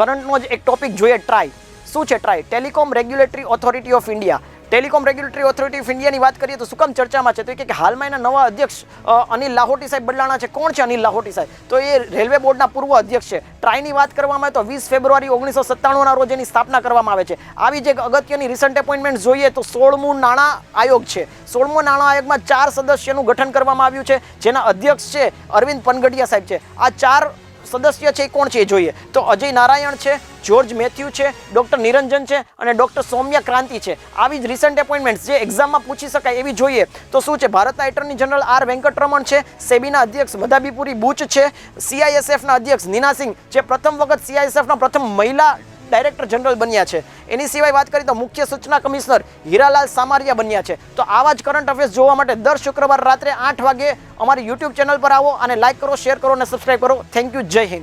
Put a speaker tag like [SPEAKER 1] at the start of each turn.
[SPEAKER 1] કરંટનો જ એક ટોપિક જોઈએ ટ્રાય શું છે TRAI Telecom Regulatory Authority of India Telecom Regulatory Authority of ઇન્ડિયાની વાત કરીએ તો શું કામ ચર્ચામાં છે? તો એ કે હાલમાં એના નવા અધ્યક્ષ અનિલ લાહોટી સાહેબ બદલાણા છે. કોણ છે અનિલ લાહોટી સાહેબ? તો એ રેલવે બોર્ડના પૂર્વ અધ્યક્ષ છે. ટ્રાયની વાત કરવામાં આવે તો વીસ ફેબ્રુઆરી ઓગણીસો સત્તાણુંના રોજ એની સ્થાપના કરવામાં આવે છે. આવી જે અગત્યની રિસન્ટ એપોઇન્ટમેન્ટ જોઈએ તો સોળમું નાણાં આયોગ છે. સોળમું નાણાં આયોગમાં ચાર સદસ્યનું ગઠન કરવામાં આવ્યું છે. જેના અધ્યક્ષ છે અરવિંદ પનગડિયા સાહેબ છે. આ ચાર સદસ્ય છે એ કોણ છે એ જોઈએ. તો અજય નારાયણ છે, જ્યોર્જ મેથ્યુ છે, ડૉક્ટર નિરંજન છે અને ડૉક્ટર સૌમ્યા ક્રાંતિ છે. આવી જ રિસન્ટ એપોઇન્ટમેન્ટ જે એક્ઝામમાં પૂછી શકાય એવી જોઈએ. તો શું છે, ભારતના એટર્ની જનરલ આર વેંકટરમણ છે સેબીના અધ્યક્ષ વધાબીપુરી બુચ છે સીઆઈએસએફના અધ્યક્ષ નીના સિંહ જે પ્રથમ વખત સીઆઈએસએફના પ્રથમ મહિલા ડાયરેક્ટર જનરલ બન્યા છે. એની સિવાય વાત કરીએ તો મુખ્ય સૂચના કમિશનર હીરાલાલ સામારિયા બન્યા છે. તો આવા જ કરંટ અફેર્સ જોવા માટે દર શુક્રવાર રાત્રે આઠ વાગે અમારી યુટ્યુબ ચેનલ પર આવો અને લાઇક કરો શેર કરો અને સબસ્ક્રાઈબ કરો. થેન્ક યુ જય હિન્દ.